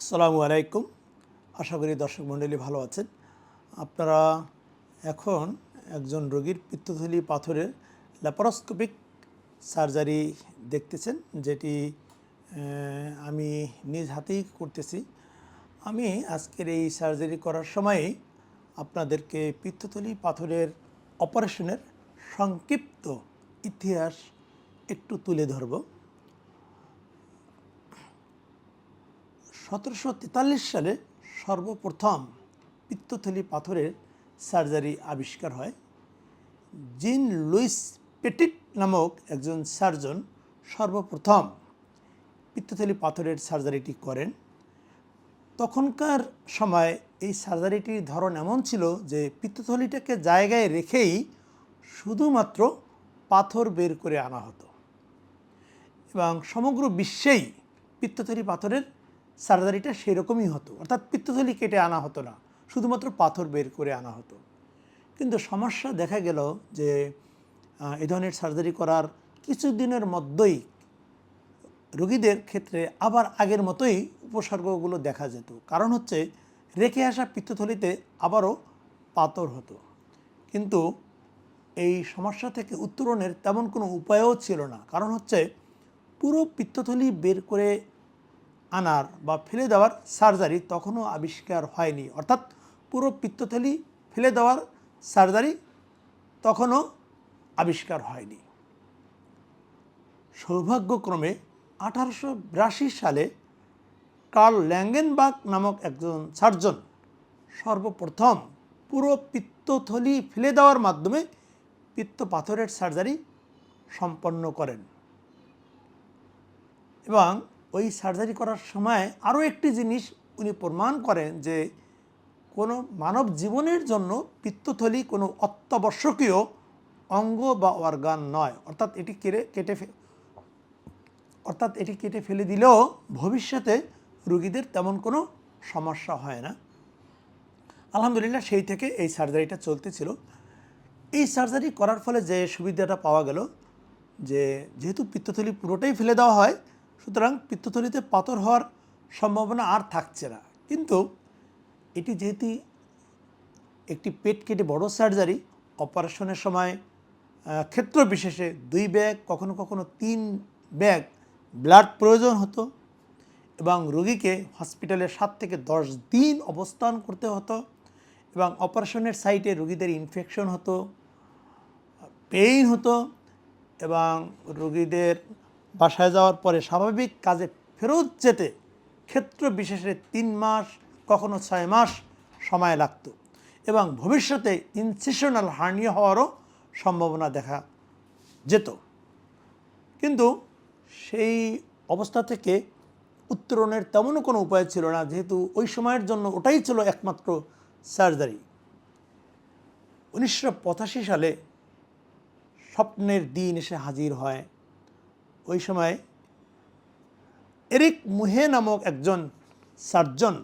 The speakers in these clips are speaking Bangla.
আসসালামু আলাইকুম। আশা করি দর্শক মণ্ডলী ভালো আছেন। আপনারা এখন একজন রোগীর পিত্তথলি পাথরের ল্যাপারোস্কোপিক সার্জারি দেখতেছেন, যেটি আমি নিজ হাতেই করতেছি। আমি আজকের এই সার্জারি করার সময়ে আপনাদেরকে পিত্তথলি পাথরের অপারেশনের সংক্ষিপ্ত ইতিহাস একটু তুলে ধরবো। সতেরোশো তেতাল্লিশ সালে সর্বপ্রথম পিত্তথলি পাথরের সার্জারি আবিষ্কার হয়। জিন লুইস পেটিট নামক একজন সার্জন সর্বপ্রথম পিত্তথলি পাথরের সার্জারিটি করেন। তখনকার সময় এই সার্জারিটির ধরন এমন ছিল যে পিত্তথলিটাকে জায়গায় রেখেই শুধুমাত্র পাথর বের করে আনা হতো এবং সমগ্র বিশ্বেই পিত্তথলি পাথরের সার্জারিটা সেরকমই হতো। অর্থাৎ পিত্তথলি কেটে আনা হতো না, শুধুমাত্র পাথর বের করে আনা হতো। কিন্তু সমস্যা দেখা গেল যে এ ধরনের সার্জারি করার কিছুদিনের মধ্যেই রোগীদের ক্ষেত্রে আবার আগের মতোই উপসর্গগুলো দেখা যেত। কারণ হচ্ছে, রেখে আসা পিত্তথলিতে আবারও পাথর হতো। কিন্তু এই সমস্যা থেকে উত্তরণের তেমন কোনো উপায়ও ছিল না। কারণ হচ্ছে, পুরো পিত্তথলি বের করে আনার বা ফেলে দেওয়ার সার্জারি তখনও আবিষ্কার হয়নি। অর্থাৎ পুরো পিত্তথলি ফেলে দেওয়ার সার্জারি তখনও আবিষ্কার হয়নি। সৌভাগ্যক্রমে আঠারোশো বিরাশি সালে কার্ল ল্যাঙ্গেনবার্গ নামক একজন সার্জন সর্বপ্রথম পুরো পিত্তথলি ফেলে দেওয়ার মাধ্যমে পিত্ত পাথরের সার্জারি সম্পন্ন করেন। এবং ওই সার্জারি করার সময় আরও একটি জিনিস উনি প্রমাণ করেন যে কোনো মানব জীবনের জন্য পিত্তথলি কোনো অত্যাবশ্যকীয় অঙ্গ বা অর্গান নয়। অর্থাৎ এটি কেটে কেটে অর্থাৎ এটি কেটে ফেলে দিলেও ভবিষ্যতে রুগীদের তেমন কোনো সমস্যা হয় না। আলহামদুলিল্লাহ সেই থেকে এই সার্জারিটা চলতেছিল। এই সার্জারি করার ফলে যে সুবিধাটা পাওয়া গেল যে যেহেতু পিত্তথলি পুরোটাই ফেলে দেওয়া হয় সুতরাং পিত্তথলিতে পাথর হওয়ার সম্ভাবনা আর থাকছে না। কিন্তু এটি যেহেতু একটি পেট কেটে বড় সার্জারি, অপারেশনের সময় ক্ষেত্র বিশেষে দুই ব্যাগ, কখনো কখনো তিন ব্যাগ ব্লাড প্রয়োজন হতো এবং রোগীকে হসপিটালে সাত থেকে দশ দিন অবস্থান করতে হতো এবং অপারেশনের সাইটে রোগীদের ইনফেকশন হতো পেইন হতো এবং রোগীদের বাসায় যাওয়ার পরে স্বাভাবিক কাজে ফেরত যেতে ক্ষেত্র বিশেষে তিন মাস, কখনো ছয় মাস সময় লাগতো এবং ভবিষ্যতে ইনসিশনাল হার্নিয়া হওয়ারও সম্ভাবনা দেখা যেত। কিন্তু সেই অবস্থা থেকে উত্তরণের তেমনও কোনো উপায় ছিল না, যেহেতু ওই সময়ের জন্য ওটাই ছিল একমাত্র সার্জারি উনিশশো পঁচাশি সালে স্বপ্নের দিন এসে হাজির হয় ওই সময় এরিক মুহে নামক একজন সার্জন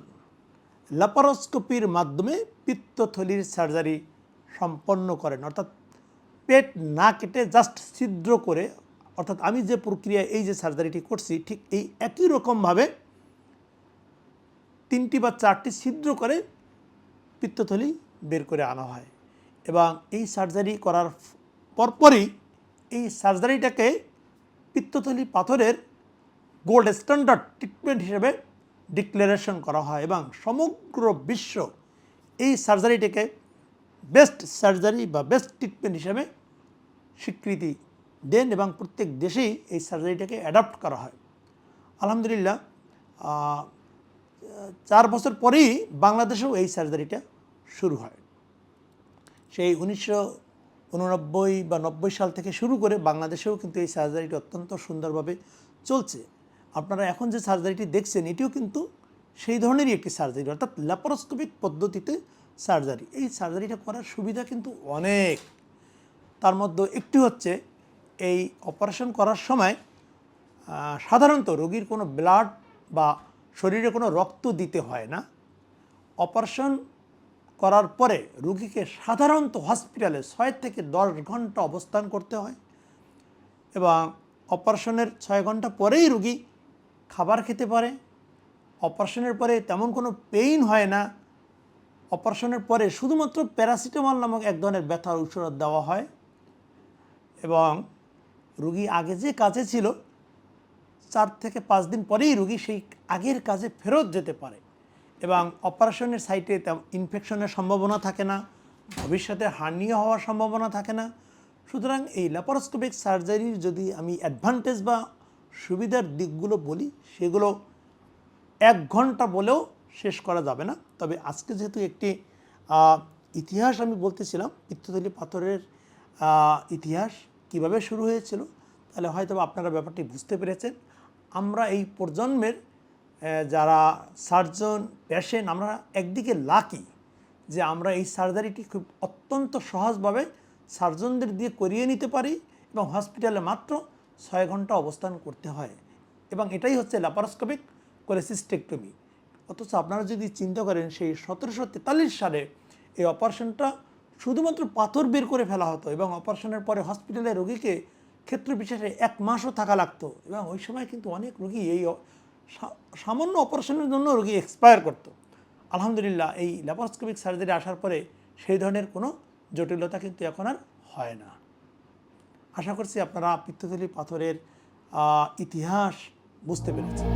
ল্যাপারোস্কোপির মাধ্যমে পিত্তথলির সার্জারি সম্পন্ন করেন। অর্থাৎ পেট না কেটে জাস্ট ছিদ্র করে, অর্থাৎ আমি যে প্রক্রিয়া এই যে সার্জারিটি করছি, ঠিক এই একই রকমভাবে তিনটি বা চারটি ছিদ্র করে পিত্তথলি বের করে আনা হয়। এবং এই সার্জারি করার পরপরই এই সার্জারিটাকে পিত্তথলি পাথরের গোল্ড স্ট্যান্ডার্ড ট্রিটমেন্ট হিসেবে ডিক্লারেশন করা হয় এবং সমগ্র বিশ্ব এই সার্জারিটিকে বেস্ট সার্জারি বা বেস্ট ট্রিটমেন্ট হিসেবে স্বীকৃতি দেন এবং প্রত্যেক দেশেই এই সার্জারিটাকে অ্যাডাপ্ট করা হয়। আলহামদুলিল্লাহ চার বছর পরেই বাংলাদেশেও এই সার্জারিটা শুরু হয়। সেই উনিশশো উননব্বই বা নব্বই সাল থেকে শুরু করে বাংলাদেশেও কিন্তু এই সার্জারিটি অত্যন্ত সুন্দরভাবে চলছে। আপনারা এখন যে সার্জারিটি দেখছেন, এটিও কিন্তু সেই ধরনেরই একটি সার্জারি অর্থাৎ ল্যাপারোস্কোপিক পদ্ধতিতে সার্জারি এই সার্জারিটা করার সুবিধা কিন্তু অনেক। তার মধ্যে একটি হচ্ছে, এই অপারেশন করার সময় সাধারণত রোগীর কোনো ব্লাড বা শরীরে কোনো রক্ত দিতে হয় না। অপারেশন করার পরে রুগীকে সাধারণত হসপিটালে ছয় থেকে দশ ঘণ্টা অবস্থান করতে হয় এবং অপারেশনের ছয় ঘণ্টা পরেই রুগী খাবার খেতে পারে। অপারেশনের পরে তেমন কোনো পেইন হয় না। অপারেশনের পরে শুধুমাত্র প্যারাসিটামল নামক এক ধরনের ব্যথার ঔষধ দেওয়া হয় এবং রুগী আগে যে কাজে ছিল, চার থেকে পাঁচ দিন পরেই রুগী সেই আগের কাজে ফেরত যেতে পারে। এবং অপারেশনের সাইটে ইনফেকশনের সম্ভাবনা থাকে না, ভবিষ্যতে হার্নিয়া হওয়ার সম্ভাবনা থাকে না। সুতরাং এই ল্যাপারোস্কোপিক সার্জারির যদি আমি অ্যাডভান্টেজ বা সুবিধার দিকগুলো বলি, সেগুলো এক ঘণ্টা বলেও শেষ করা যাবে না। তবে আজকে যেহেতু একটি ইতিহাস আমি বলতেছিলাম, পিত্তথলি পাথরের ইতিহাস কীভাবে শুরু হয়েছিল, তাহলে হয়তো আপনারা ব্যাপারটি বুঝতে পেরেছেন। আমরা এই প্রজন্মের যারা সার্জন পেশেন্ট আমরা একদিকে লাকি যে আমরা এই সার্জারিটি খুব অত্যন্ত সহজভাবে সার্জনদের দিয়ে করিয়ে নিতে পারি এবং হসপিটালে মাত্র ছয় ঘণ্টা অবস্থান করতে হয়। এবং এটাই হচ্ছে ল্যাপারোস্কোপিক কোলেসিস্টেকটমি অথচ আপনারা যদি চিন্তা করেন, সেই সতেরোশো তেতাল্লিশ সালে এই অপারেশনটা শুধুমাত্র পাথর বের করে ফেলা হতো এবং অপারেশনের পরে হসপিটালে রোগীকে ক্ষেত্র বিশেষে এক মাসও থাকা লাগতো। এবং ওই সময় কিন্তু অনেক রোগী এই সামান্য অপারেশনের জন্য রোগী এক্সপায়ার করতো। আলহামদুলিল্লাহ, এই ল্যাপারোস্কোপিক সার্জারি আসার পরে সেই ধরনের কোনো জটিলতা কিন্তু এখন আর হয় না। আশা করছি আপনারা পিত্তথলি পাথরের ইতিহাস বুঝতে পেরেছেন।